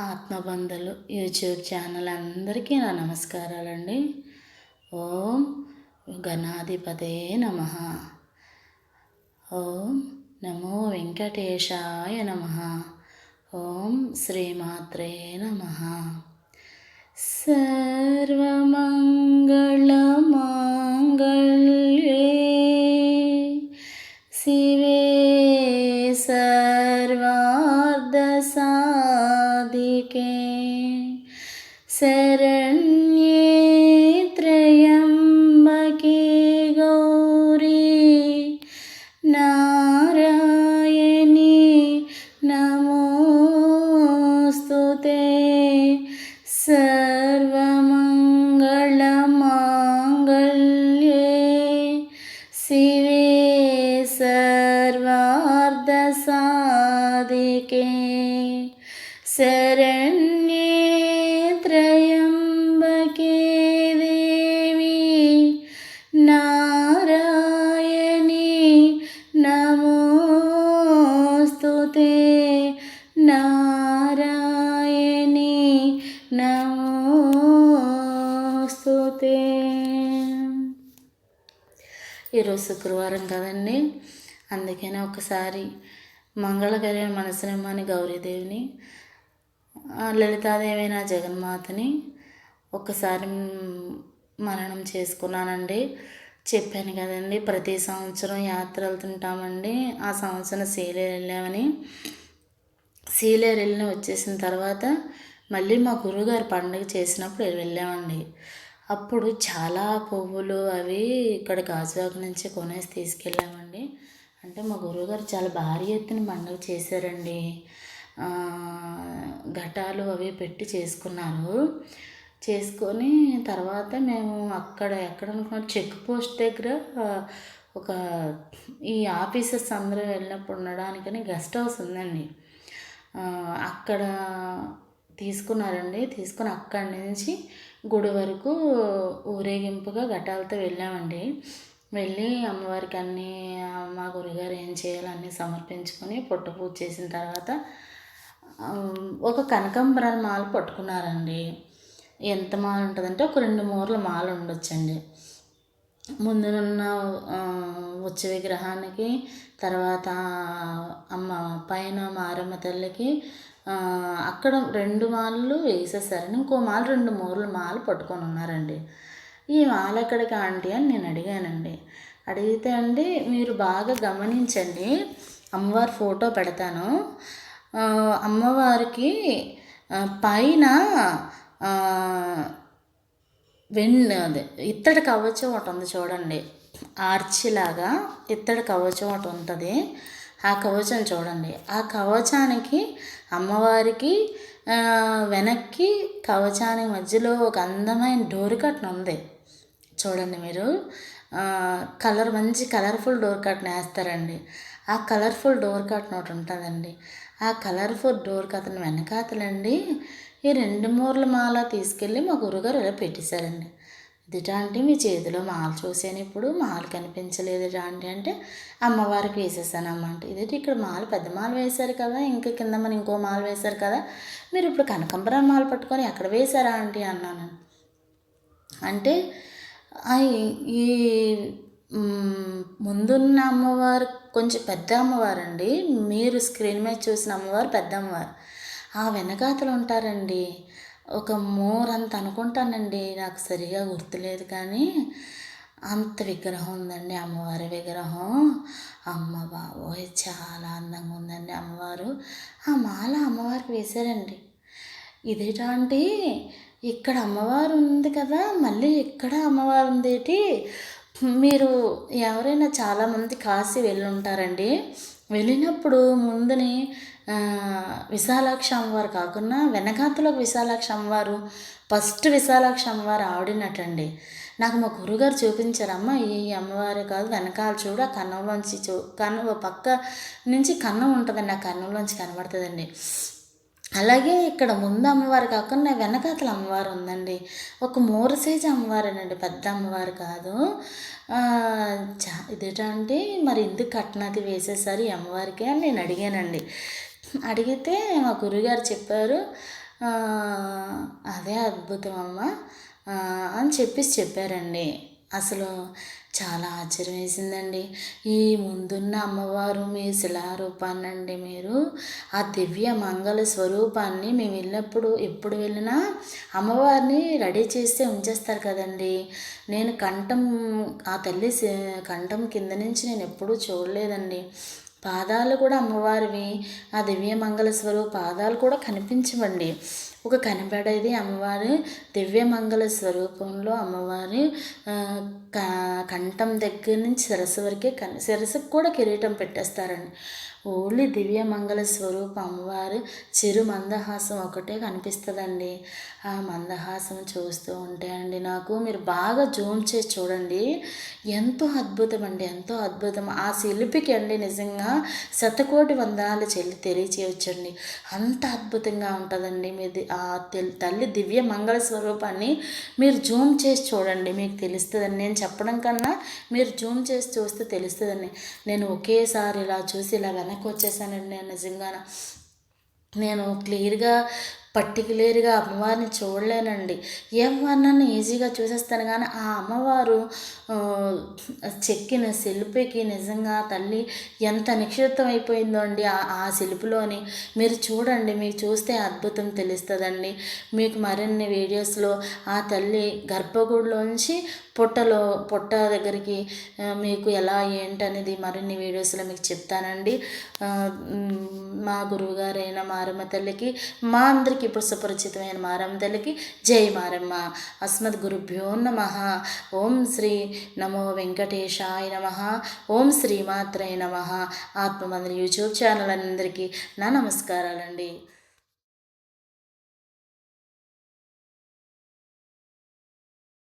ఆత్మబంధులు YouTube channel అందరికీ నా నమస్కారాలండి. ఓం గణాధిపతే నమ. ఓం నమో వెంకటేశాయ నమ. ఓం శ్రీమాత్రే నమ. సర్వమంగళమాంగళ్యే शिवे सर्वार्धसाधिके शरण्ये त्र्यम्बके देवी नारायणी नमोऽस्तु ते नारायणी नमोऽस्तु ते ఈరోజు శుక్రవారం కదండి. అందుకనే ఒకసారి మంగళకరమైన మనసునిమ్మని గౌరీదేవిని లలితాదేవైన జగన్మాతని ఒకసారి మననం చేసుకున్నానండి. చెప్పాను కదండి ప్రతి సంవత్సరం యాత్ర వెళ్తుంటామండి. ఆ సంవత్సరం సీలేరు వెళ్ళామని. సీలేరు వెళ్ళిన వచ్చేసిన తర్వాత మళ్ళీ మా గురువుగారు పండుగ చేసినప్పుడు వెళ్ళామండి. అప్పుడు చాలా పువ్వులు అవి ఇక్కడ గాజువాక నుంచి కొనేసి తీసుకెళ్ళామండి. అంటే మా గురువుగారు చాలా భారీ ఎత్తున పండుగ చేశారండి. ఘటాలు అవి పెట్టి చేసుకున్నారు. చేసుకొని తర్వాత మేము అక్కడ ఎక్కడ అనుకున్నాం చెక్ పోస్ట్ దగ్గర ఒక ఈ ఆఫీసర్స్ అందరూ వెళ్ళినప్పుడు ఉండడానికని గెస్ట్ హౌస్ ఉందండి. అక్కడ తీసుకున్నారండి. తీసుకుని అక్కడి నుంచి గుడి వరకు ఊరేగింపుగా ఘటాలతో వెళ్ళామండి. వెళ్ళి అమ్మవారికి అన్నీ మా గురుగారు ఏం చేయాలో అన్నీ సమర్పించుకొని పుట్ట పూజ చేసిన తర్వాత ఒక కనకాంబరాల మాల పట్టుకున్నారండి. ఎంత మాల ఉంటుందంటే ఒక రెండు మూరల మాల ఉండొచ్చండి. ముందునున్న ఉచ్చ విగ్రహానికి తర్వాత అమ్మ పైన మారమ్మ తల్లికి అక్కడ రెండు మాలలు వేసేసారని ఇంకో మాల రెండు మూరలు మాల పట్టుకొని ఉన్నారండి. ఈ మాల ఎక్కడికి ఆంటీ అని నేను అడిగానండి. అడిగితే అండి మీరు బాగా గమనించండి. అమ్మవారి ఫోటో పెడతాను. అమ్మవారికి పైన వెన్ అదే ఇత్తడి కవచం ఒకటి ఉంది చూడండి. ఆర్చిలాగా ఇత్తడి కవచం ఒకటి ఉంటుంది. ఆ కవచం చూడండి. ఆ కవచానికి అమ్మవారికి వెనక్కి కవచానికి మధ్యలో ఒక అందమైన డోర్ కట్న ఉంది. చూడండి మీరు. కలర్ మంచి కలర్ఫుల్ డోర్ కట్న వేస్తారండి. ఆ కలర్ఫుల్ డోర్ కట్న ఒకటి ఉంటుందండి. ఆ కలర్ఫుల్ డోర్ కథన వెనకాతలండి ఈ రెండు మూరల మాల తీసుకెళ్ళి మా గురుగారు ఇలా పెట్టేశారండి. ఇదిటా అంటే మీ చేతిలో మాల చూసాను ఇప్పుడు. మాల కనిపించలేదు ఆంటీ అంటే అమ్మవారికి వేసేసాను అమ్మంట ఇదేంటి ఇక్కడ మాల పెద్ద మాల వేశారు కదా ఇంకా కింద మన ఇంకో మాల వేశారు కదా. మీరు ఇప్పుడు కనకంబరం మాల పట్టుకొని ఎక్కడ వేశారా ఆంటీ అన్నాను. అంటే ఈ ముందున్న అమ్మవారు కొంచెం పెద్ద అమ్మవారండి. మీరు స్క్రీన్ మీద చూసిన అమ్మవారు పెద్ద అమ్మవారు. ఆ వెనకాతలు ఉంటారండి. ఒక మోర్ అంత అనుకుంటానండి నాకు సరిగా గుర్తులేదు కానీ అంత విగ్రహం ఉందండి అమ్మవారి విగ్రహం. అమ్మ బాబోయ్ చాలా అందంగా ఉందండి అమ్మవారు. ఆ మాల అమ్మవారికి వేశారండి. ఇదేటా అంటే ఇక్కడ అమ్మవారు ఉంది కదా మళ్ళీ ఇక్కడ అమ్మవారు ఉందేటి మీరు ఎవరైనా చాలామంది కాశీ వెళ్ళి ఉంటారండి వెళ్ళినప్పుడు ముందుని విశాలాక్షి అమ్మవారు కాకుండా వెనకాతలో విశాలాక్షి అమ్మవారు ఫస్ట్ విశాలాక్షి అమ్మవారు ఆవిడినటండి. నాకు మా గురుగారు చూపించారమ్మ ఈ అమ్మవారే కాదు వెనకాల చూడు ఆ కన్నంలోంచి చూ కన్ను పక్క నుంచి కన్నం ఉంటుందండి ఆ కన్నంలోంచి కనబడుతుందండి. అలాగే ఇక్కడ ముందు అమ్మవారు కాకుండా వెనకాతల అమ్మవారు ఉందండి. ఒక మూర సైజు అమ్మవారేనండి పెద్ద అమ్మవారు కాదు. ఇదేటంటే మరి ఎందుకు కట్నాది వేసేసారు ఈ అమ్మవారికి అని నేను అడిగానండి. అడిగితే మా గురుగారు చెప్పారు అదే అద్భుతం అమ్మ. అని చెప్పేసి చెప్పారండి. అసలు చాలా ఆశ్చర్యం వేసిందండి ఈ ముందున్న అమ్మవారు మీ శిలారూపాన్నండి మీరు. ఆ దివ్య మంగళ స్వరూపాన్ని మేము వెళ్ళినప్పుడు ఎప్పుడు వెళ్ళినా అమ్మవారిని రెడీ చేస్తే ఉంచేస్తారు కదండి. నేను కంఠం ఆ తల్లి కంఠం కింద నుంచి నేను ఎప్పుడూ చూడలేదండి. పాదాలు కూడా అమ్మవారివి ఆ దివ్య మంగళ స్వరూప పాదాలు కూడా కనిపించవండి. ఒక కనబడేది అమ్మవారి దివ్య మంగళ స్వరూపంలో అమ్మవారి క- కంఠం దగ్గర నుంచి శిరస్సు వరకే కన్ శిరస్సుకు కూడా కిరీటం పెట్టేస్తారండి. ఓన్లీ దివ్య మంగళ స్వరూప అమ్మవారు చిరు మందహాసం ఒకటే కనిపిస్తుందండి. ఆ మందహాసం చూస్తూ ఉంటే అండి నాకు మీరు బాగా జూమ్ చేసి చూడండి. ఎంతో అద్భుతం అండి ఎంతో అద్భుతం. ఆ శిల్పికి అండి నిజంగా శతకోటి వందనాలు చెల్లి తెలియచేయొచ్చండి. అంత అద్భుతంగా ఉంటుందండి మీది ఆ తల్లి దివ్య మంగళ స్వరూపాన్ని మీరు జూమ్ చేసి చూడండి మీకు తెలుస్తుందండి. నేను చెప్పడం కన్నా మీరు జూమ్ చేసి చూస్తే తెలుస్తుందండి. నేను ఒకేసారి ఇలా చూసి ఇలా వెనక్కి వచ్చేసానండి నేను నిజంగాన. నేను క్లియర్గా పర్టికులర్గా అమ్మవారిని చూడలేనండి. ఏ అమ్మవారినన్నా ఈజీగా చూసేస్తాను కానీ ఆ అమ్మవారు చెక్కిన శిల్పికి నిజంగా తల్లి ఎంత నిక్షిప్తం అయిపోయిందో అండి. ఆ శిల్పులోని మీరు చూడండి మీకు చూస్తే అద్భుతం తెలుస్తుందండి. మీకు మరిన్ని వీడియోస్లో ఆ తల్లి గర్భగుడిలోంచి పుట్టలో పుట్ట దగ్గరికి మీకు ఎలా ఏంటనేది మరిన్ని వీడియోస్లో మీకు చెప్తానండి. మా గురువుగారైన మారమ్మ తల్లికి మా అందరికి ఇప్పుడు సుపరిచితమైన మారమ్మ తల్లికి జై మారమ్మ. అస్మద్ గురుభ్యో నమ. ఓం శ్రీ నమో వెంకటేశాయ నమ. ఓం శ్రీమాత్రయ నమ. ఆత్మమందిని యూట్యూబ్ ఛానల్ అందరికీ నా నమస్కారాలండి.